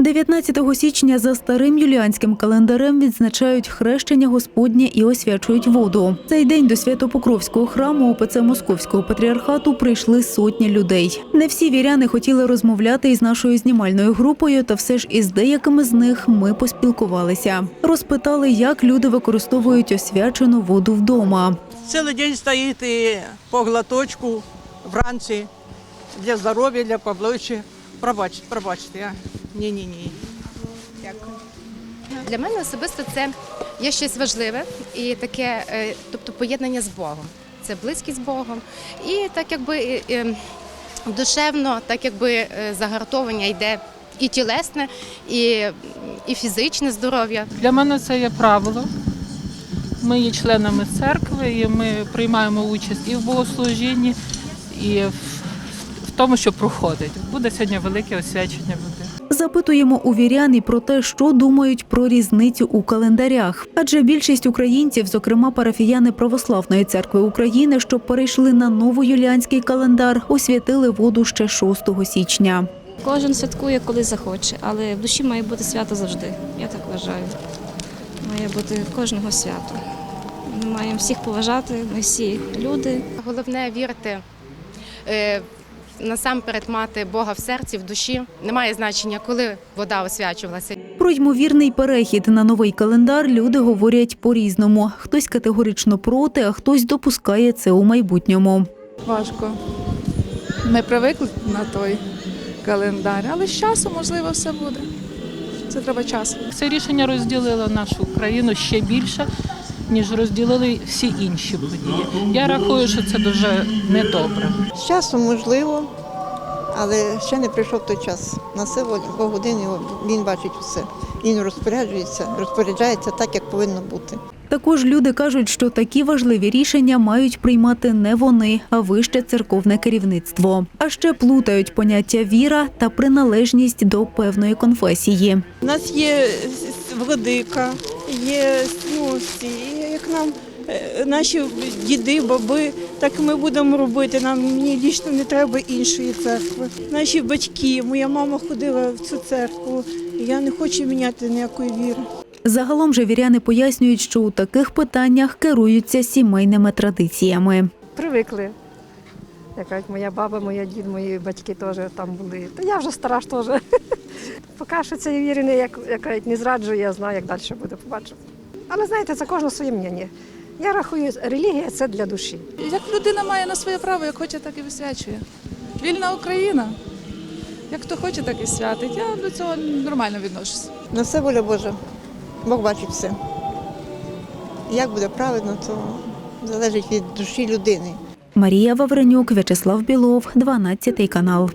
19 січня за старим юліанським календарем відзначають хрещення Господнє і освячують воду. Цей день до Свято-Покровського храму ОПЦ Московського патріархату прийшли сотні людей. Не всі віряни хотіли розмовляти із нашою знімальною групою, та все ж із деякими з них ми поспілкувалися. Розпитали, як люди використовують освячену воду вдома. Цілий день стоїть і по глоточку вранці для здоров'я, для поближче. Пробачте, пробачте, ні-ні-ні. Дякую. Для мене особисто це є щось важливе і таке, е, тобто поєднання з Богом. Це близькість з Богом. І так якби е, е, душевно, так якби загартовування йде і тілесне, і, і фізичне здоров'я. Для мене це є правило. Ми є членами церкви, і ми приймаємо участь і в богослужінні, і в тому, що проходить. Буде сьогодні велике освячення води. Запитуємо у вірян і про те, що думають про різницю у календарях. Адже більшість українців, зокрема парафіяни Православної церкви України, що перейшли на новоюліанський календар, освятили воду ще 6 січня. Кожен святкує, коли захоче, але в душі має бути свято завжди. Я так вважаю. Має бути кожного свято. Ми маємо всіх поважати, ми всі люди. Головне вірити. Насамперед мати Бога в серці, в душі. Немає значення, коли вода освячувалася. Про ймовірний перехід на новий календар люди говорять по-різному. Хтось категорично проти, а хтось допускає це у майбутньому. Важко. Ми привикли на той календар, але з часом, можливо, все буде. Це треба часу. Це рішення розділило нашу країну ще більше, ніж розділили всі інші події. Я рахую, що це дуже недобре. З часом можливо, але ще не прийшов той час. На все Бог один, він бачить все. Він розпоряджується, розпоряджається так, як повинно бути. Також люди кажуть, що такі важливі рішення мають приймати не вони, а вище церковне керівництво. А ще плутають поняття віра та приналежність до певної конфесії. У нас є владика, є ну, всі, нам е, наші діди, баби, так ми будемо робити. Нам мені дійсно не треба іншої церкви. Наші батьки, моя мама ходила в цю церкву. і Я не хочу міняти ніякої віри. Загалом же віряни пояснюють, що у таких питаннях керуються сімейними традиціями. привикли. Як моя баба, моя дід, мої батьки теж там були. Та я вже стара ж теж. Поки що цієї віри не, як, як не зраджую, я знаю, як далі буде, побачимо. Але знаєте, це кожне своє мнення. Я рахую, релігія це для душі. Як людина має на своє право, як хоче, так і висвячує. Вільна Україна. Як хто хоче, так і святить. Я до цього нормально відношуся. На все воля Божа. Бог бачить все. Як буде правильно, то залежить від душі людини. Марія Вавренюк, В'ячеслав Білов, 12 канал.